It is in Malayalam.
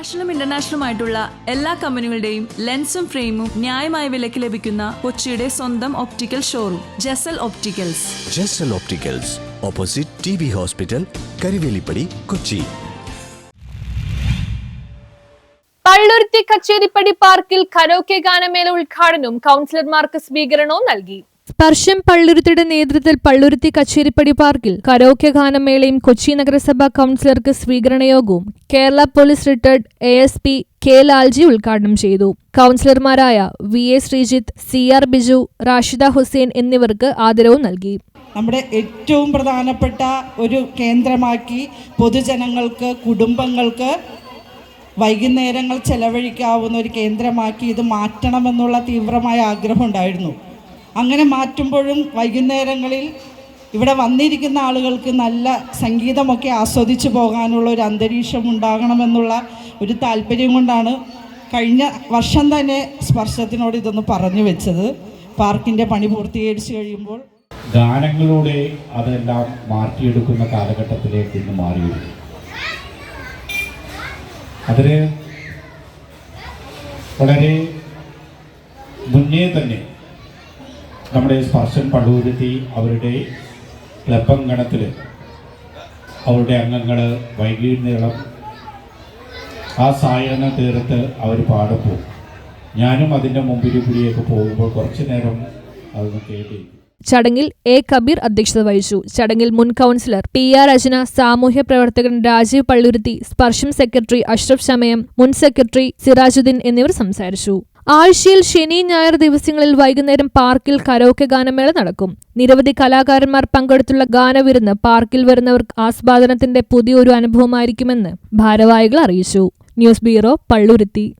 നാഷണലും ഇന്റർനാഷണലും ആയിട്ടുള്ള എല്ലാ കമ്പനികളുടെയും ലെൻസും ഫ്രെയിമും ന്യായമായ വിലയ്ക്ക് ലഭിക്കുന്ന കൊച്ചിയുടെ സ്വന്തം optical showroom Jasal opticals Jasal opticals opposite T B hospital Karivelippady Kochi Palluruthy Kacheripady പാർക്കിൽ കരോക്കെ ഗാനമേള ഉദ്ഘാടനവും കൗൺസിലർമാർക്ക് സ്വീകരണവും നൽകി. സ്പർശം പള്ളുരുത്തിയുടെ നേതൃത്വത്തിൽ പള്ളുരുത്തി കച്ചേരിപ്പടി പാർക്കിൽ കരോക്കെ ഗാനമേളയും കൊച്ചി നഗരസഭാ കൗൺസിലർക്ക് സ്വീകരണ യോഗവും Kerala police retired A S P K Lalji ഉദ്ഘാടനം ചെയ്തു. കൗൺസിലർമാരായ V A Sreejith C R Biju Rashida Hussain എന്നിവർക്ക് ആദരവും നൽകി. നമ്മുടെ ഏറ്റവും പ്രധാനപ്പെട്ട ഒരു കേന്ദ്രമാക്കി പൊതുജനങ്ങൾക്ക് കുടുംബങ്ങൾക്ക് വൈകുന്നേരങ്ങൾ ചെലവഴിക്കാവുന്ന ഒരു കേന്ദ്രമാക്കി ഇത് മാറ്റണമെന്നുള്ള തീവ്രമായ ആഗ്രഹം ഉണ്ടായിരുന്നു അങ്ങനെ മാറ്റുമ്പോഴും വൈകുന്നേരങ്ങളിൽ ഇവിടെ വന്നിരിക്കുന്ന ആളുകൾക്ക് നല്ല സംഗീതമൊക്കെ ആസ്വദിച്ച് പോകാനുള്ള ഒരു അന്തരീക്ഷം ഉണ്ടാകണമെന്നുള്ള ഒരു താല്പര്യം കൊണ്ടാണ് കഴിഞ്ഞ വർഷം തന്നെ സ്പർശത്തിനോട് ഇതൊന്ന് പറഞ്ഞു വെച്ചത്. പാർക്കിന്റെ പണി പൂർത്തീകരിച്ചു കഴിയുമ്പോൾ ഗാനങ്ങളുടെ അതെല്ലാം മാറ്റിയെടുക്കുന്ന കാലഘട്ടത്തിലേക്ക് ഇന്ന് മാറിയിരുന്നു അതിന് വളരെ മുന്നേ തന്നെ നമ്മുടെ സ്പർശൻ പടൂരുത്തി അവരുടെ ലപ്പങ്കണത്തിൽ അവരുടെ അംഗങ്ങൾ വൈകുന്നേരം ആ സായന തീർത്ത് അവർ പാടപ്പോകും ഞാനും അതിന്റെ മുമ്പിൽ കൂടിയൊക്കെ പോകുമ്പോൾ കുറച്ച് നേരം അതൊന്ന് കേട്ടിരിക്കും. ചടങ്ങിൽ എ കബീർ അധ്യക്ഷത വഹിച്ചു. ചടങ്ങിൽ മുൻ കൌൺസിലർ ടി ആർ രചന സാമൂഹ്യ പ്രവർത്തകൻ രാജീവ് പള്ളുരുത്തി സ്പർശം സെക്രട്ടറി അഷ്റഫ് ശമയം മുൻ സെക്രട്ടറി സിറാജുദ്ദീൻ എന്നിവർ സംസാരിച്ചു. ആഴ്ചയിൽ ശനി ഞായർ ദിവസങ്ങളിൽ വൈകുന്നേരം പാർക്കിൽ കരോക്കെ ഗാനമേള നടക്കും. നിരവധി കലാകാരന്മാർ പങ്കെടുത്തുള്ള ഗാനവിരുന്ന് പാർക്കിൽ വരുന്നവർക്ക് ആസ്വാദനത്തിന്റെ പുതിയൊരു അനുഭവമായിരിക്കുമെന്ന് ഭാരവാഹികൾ അറിയിച്ചു. News bureau Palluruthy.